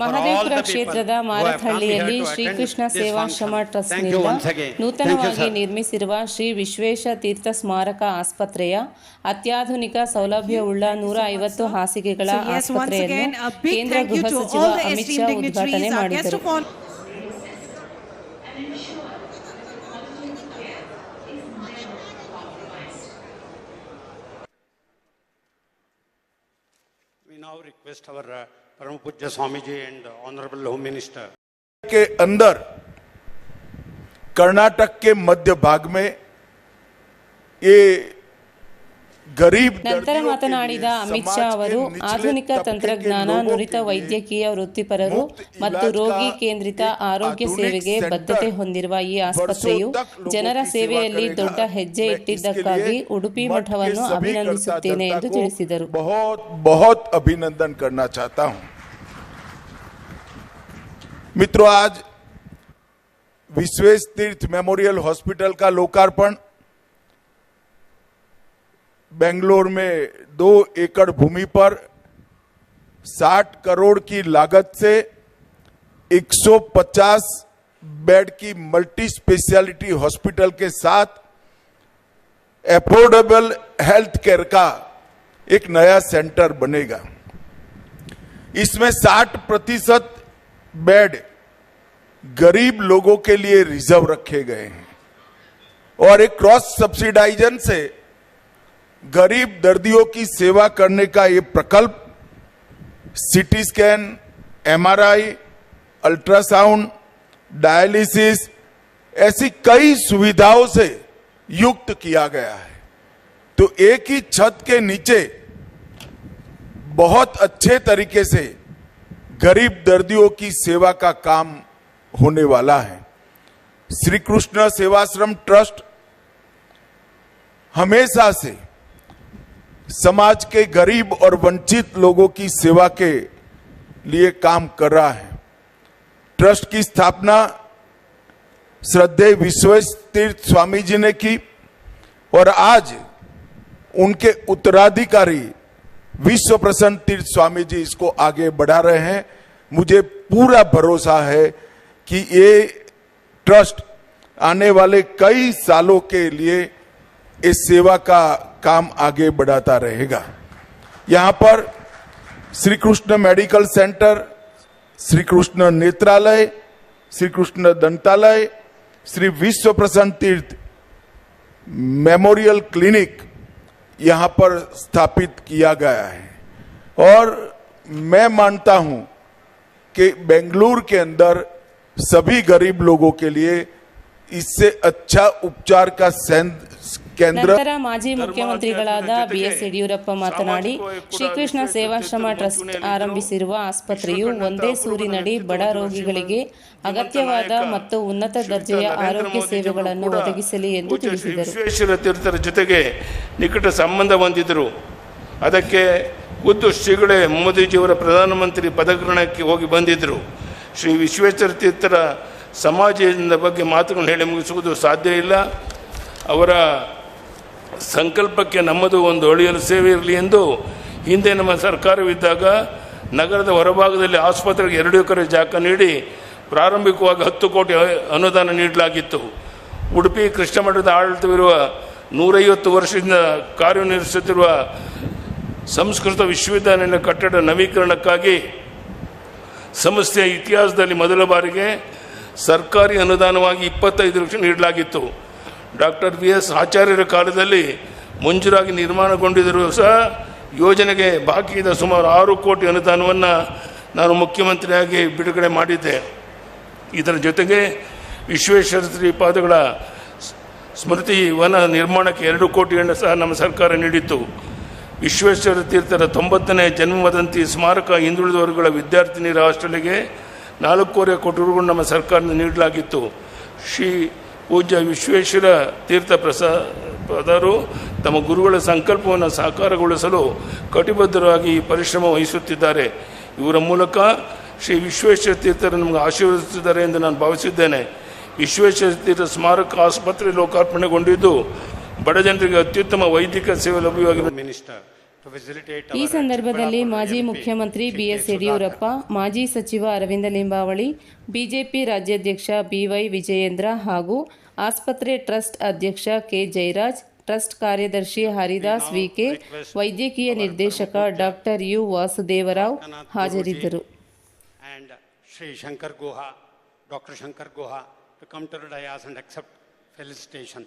ಮಹದೇವ್ಪುರ ಕ್ಷೇತ್ರದ ಮಾರಥಳ್ಳಿಯಲ್ಲಿ ಶ್ರೀಕೃಷ್ಣ ಸೇವಾಶ್ರಮ ಟ್ರಸ್ಟ್ನಿಂದ ನೂತನವಾಗಿ ನಿರ್ಮಿಸಿರುವ ಶ್ರೀ ವಿಶ್ವೇಶ ತೀರ್ಥ ಸ್ಮಾರಕ ಆಸ್ಪತ್ರೆಯ ಅತ್ಯಾಧುನಿಕ ಸೌಲಭ್ಯವುಳ್ಳ ನೂರ ಐವತ್ತು ಹಾಸಿಗೆಗಳ ಆಸ್ಪತ್ರೆಯನ್ನು ಕೇಂದ್ರ ಗೃಹ ಸಚಿವ ಅಮಿತ್ ಶಾ ಉದ್ಘಾಟನೆ ಮಾಡಿದರು. परम पूज्य Swami ji and honourable home minister के अंदर कर्नाटक के मध्य भाग में ये ನಂತರ दर्दियों के ಮಾತನಾಡಿದ लिए ಅಮಿತ್ समाज ಶಾ के ಅವರು निचले ಆಧುನಿಕ तबके के ತಂತ್ರಜ್ಞಾನ लोगों ನುರಿತ के लिए ವೈದ್ಯಕೀಯ ವೃತ್ತಿಪರರು ಮುಫ್ತ್ ಮತ್ತು ಇಲಾಜ್ ರೋಗಿ ಕಾ ಕೇಂದ್ರಿತ ಏಕ್ ಆರೋಗ್ಯ ಆಧುನಿಕ್ ಸೇವೆಗೆ ಸೆಂಟರ್ ಬದ್ಧತೆ ಹೊಂದಿರುವ ಈ ಆಸ್ಪತ್ರೆಯು ವರ್ಷೋं तक लोगों ಜನರ की ಸೇವೆಯಲ್ಲಿ सेवा ದೊಡ್ಡ करेगा। ಹೆಜ್ಜೆ मैं ಇಟ್ಟಿದ್ದಕ್ಕಾಗಿ इसके लिए ಉಡುಪಿ मठ के ಮಠವನ್ನು सभी ಅಭಿನಂದಿಸುತ್ತೇನೆ कर्ता ಎಂದು धर्ता को ತಿಳಿಸಿದರು बहुत बहुत अभिनंदन करना चाहता हूं मित्रों आज विश्वेश तीर्थ मेमोरियल हॉस्पिटल का लोकार्पण बेंगलोर में दो एकड़ भूमि पर 60 करोड़ की लागत से 150 बेड की मल्टी स्पेशलिटी हॉस्पिटल के साथ एफोर्डेबल हेल्थ केयर का एक नया सेंटर बनेगा। इसमें 60 प्रतिशत बेड गरीब लोगों के लिए रिज़र्व रखे गए हैं और एक क्रॉस सब्सिडाइजन से गरीब दर्दियों की सेवा करने का ये प्रकल्प CT scan MRI ultrasound dialysis ऐसी कई सुविधाओं से युक्त किया गया है। तो एक ही छत के नीचे बहुत अच्छे तरीके से गरीब दर्दियों की सेवा का काम होने वाला है। श्री कृष्ण सेवाश्रम ट्रस्ट हमेशा से समाज के गरीब और वंचित लोगों की सेवा के लिए काम कर रहा है। ट्रस्ट की स्थापना श्रद्धेय विश्वेश तीर्थ स्वामी जी ने की और आज उनके उत्तराधिकारी विश्व प्रसन्न तीर्थ स्वामी जी इसको आगे बढ़ा रहे हैं। मुझे पूरा भरोसा है कि ये ट्रस्ट आने वाले कई सालों के लिए इस सेवा का काम आगे बढ़ाता रहेगा। यहाँ पर श्री कृष्ण मेडिकल सेंटर श्री कृष्ण नेत्रालय श्री कृष्ण दंतालय, श्री विश्व प्रसन्न तीर्थ मेमोरियल क्लिनिक यहाँ पर स्थापित किया गया है। और मैं मानता हूँ कि बेंगलुरु के अंदर सभी गरीब लोगों के लिए इससे अच्छा उपचार का ನಂತರ ಮಾಜಿ ಮುಖ್ಯಮಂತ್ರಿಗಳಾದ ಬಿಎಸ್ ಯಡಿಯೂರಪ್ಪ ಮಾತನಾಡಿ ಶ್ರೀಕೃಷ್ಣ ಸೇವಾಶ್ರಮ ಟ್ರಸ್ಟ್ ಆರಂಭಿಸಿರುವ ಆಸ್ಪತ್ರೆಯು ಒಂದೇ ಸೂರಿನಡಿ ಬಡ ರೋಗಿಗಳಿಗೆ ಅಗತ್ಯವಾದ ಮತ್ತು ಉನ್ನತ ದರ್ಜೆಯ ಆರೋಗ್ಯ ಸೇವೆಗಳನ್ನು ಒದಗಿಸಲಿ ಎಂದು ತಿಳಿಸಿದರು. ವಿಶ್ವೇಶ್ವರ ತೀರ್ಥರ ಜೊತೆಗೆ ನಿಕಟ ಸಂಬಂಧ ಹೊಂದಿದ್ರು ಅದಕ್ಕೆ ಖುದ್ದು ಶ್ರೀಗಳೇ ಮೋದಿಜಿಯವರ ಪ್ರಧಾನಮಂತ್ರಿ ಪದಗ್ರಹಣಕ್ಕೆ ಹೋಗಿ ಬಂದಿದ್ದರು. ಶ್ರೀ ವಿಶ್ವೇಶ್ವರ ತೀರ್ಥರ ಸಮಾಜದ ಬಗ್ಗೆ ಮಾತುಗಳನ್ನು ಹೇಳಿ ಮುಗಿಸುವುದು ಸಾಧ್ಯ ಇಲ್ಲ. ಅವರ ಸಂಕಲ್ಪಕ್ಕೆ ನಮ್ಮದು ಒಂದು ಒಳ್ಳೆಯ ಸೇವೆ ಇರಲಿ ಎಂದು ಹಿಂದೆ ನಮ್ಮ ಸರ್ಕಾರವಿದ್ದಾಗ ನಗರದ ಹೊರಭಾಗದಲ್ಲಿ ಆಸ್ಪತ್ರೆಗೆ ಎರಡು ಎಕರೆ ಜಾಗ ನೀಡಿ ಪ್ರಾರಂಭಿಕವಾಗಿ ಹತ್ತು ಕೋಟಿ ಅನುದಾನ ನೀಡಲಾಗಿತ್ತು. ಉಡುಪಿ ಕೃಷ್ಣ ಮಠದ ಆಡಳಿತವಿರುವ ನೂರೈವತ್ತು ವರ್ಷದಿಂದ ಕಾರ್ಯನಿರ್ವಹಿಸುತ್ತಿರುವ ಸಂಸ್ಕೃತ ವಿಶ್ವವಿದ್ಯಾನಿಲಯ ಕಟ್ಟಡ ನವೀಕರಣಕ್ಕಾಗಿ ಸಂಸ್ಥೆಯ ಇತಿಹಾಸದಲ್ಲಿ ಮೊದಲ ಬಾರಿಗೆ ಸರ್ಕಾರಿ ಅನುದಾನವಾಗಿ ಇಪ್ಪತ್ತೈದು ಲಕ್ಷ ನೀಡಲಾಗಿತ್ತು. ಡಾಕ್ಟರ್ ಬಿ ಎಸ್ ಆಚಾರ್ಯರ ಕಾಲದಲ್ಲಿ ಮುಂಜೂರಾಗಿ ನಿರ್ಮಾಣಗೊಂಡಿದ್ದರೂ ಸಹ ಯೋಜನೆಗೆ ಬಾಕಿ ಇದ್ದ ಸುಮಾರು ಆರು ಕೋಟಿ ಅನುದಾನವನ್ನು ನಾನು ಮುಖ್ಯಮಂತ್ರಿಯಾಗಿ ಬಿಡುಗಡೆ ಮಾಡಿದ್ದೆ. ಇದರ ಜೊತೆಗೆ ವಿಶ್ವೇಶ್ವರ ಶ್ರೀಪಾದಗಳ ಸ್ಮೃತಿ ವನ ನಿರ್ಮಾಣಕ್ಕೆ ಎರಡು ಕೋಟಿಯನ್ನು ಸಹ ನಮ್ಮ ಸರ್ಕಾರ ನೀಡಿತ್ತು. ವಿಶ್ವೇಶ್ವರ ತೀರ್ಥರ ತೊಂಬತ್ತನೇ ಜನ್ಮವದಂತಿ ಸ್ಮಾರಕ ಹಿಂದುಳಿದ ವರ್ಗಗಳ ವಿದ್ಯಾರ್ಥಿನಿಯರ ಹಾಸ್ಟೆಲ್ಗೆ ನಾಲ್ಕೂವರೆ ಕೋಟಿ ರೂಪಾಯಿ ನಮ್ಮ ಸರ್ಕಾರದಿಂದ ನೀಡಲಾಗಿತ್ತು. ಶ್ರೀ ಪೂಜ್ಯ ವಿಶ್ವೇಶ್ವರ ತೀರ್ಥ ಪ್ರಸಾದರು ತಮ್ಮ ಗುರುಗಳ ಸಂಕಲ್ಪವನ್ನು ಸಾಕಾರಗೊಳಿಸಲು ಕಟಿಬದ್ಧರಾಗಿ ಈ ಪರಿಶ್ರಮ ವಹಿಸುತ್ತಿದ್ದಾರೆ. ಇವರ ಮೂಲಕ ಶ್ರೀ ವಿಶ್ವೇಶ್ವರ ತೀರ್ಥರು ನಮಗೆ ಆಶೀರ್ವದಿಸುತ್ತಿದ್ದಾರೆ ಎಂದು ನಾನು ಭಾವಿಸಿದ್ದೇನೆ. ವಿಶ್ವೇಶ್ವರ ತೀರ್ಥ ಸ್ಮಾರಕ ಆಸ್ಪತ್ರೆ ಲೋಕಾರ್ಪಣೆಗೊಂಡಿದ್ದು ಬಡ ಜನರಿಗೆ ಅತ್ಯುತ್ತಮ ವೈದ್ಯಕೀಯ ಸೇವೆ ಲಭ್ಯವಾಗಿರುವ facilitate ಈ ಸಂದರ್ಭದಲ್ಲಿ ಮಾಜಿ ಮುಖ್ಯಮಂತ್ರಿ ಬಿಎಸ್. ಯಡಿಯೂರಪ್ಪ ಮಾಜಿ ಸಚಿವ ಅರವಿಂದ ಲಿಂಬಾವಳಿ ಬಿಜೆಪಿ ರಾಜ್ಯಾಧ್ಯಕ್ಷ ಬಿವೈ ವಿಜಯೇಂದ್ರ ಹಾಗೂ ಆಸ್ಪತ್ರೆ ಟ್ರಸ್ಟ್ ಅಧ್ಯಕ್ಷ ಕೆ ಜಯರಾಜ್ ಟ್ರಸ್ಟ್ ಕಾರ್ಯದರ್ಶಿ ಹರಿದಾಸ್ ವಿಕೆ ವೈದ್ಯಕೀಯ ನಿರ್ದೇಶಕ ಡಾಕ್ಟರ್ ಯು ವಾಸುದೇವರಾವ್ ಹಾಜರಿದ್ದರು Shri Shankar Guha doctor Shankar Guha come and accept felicitation.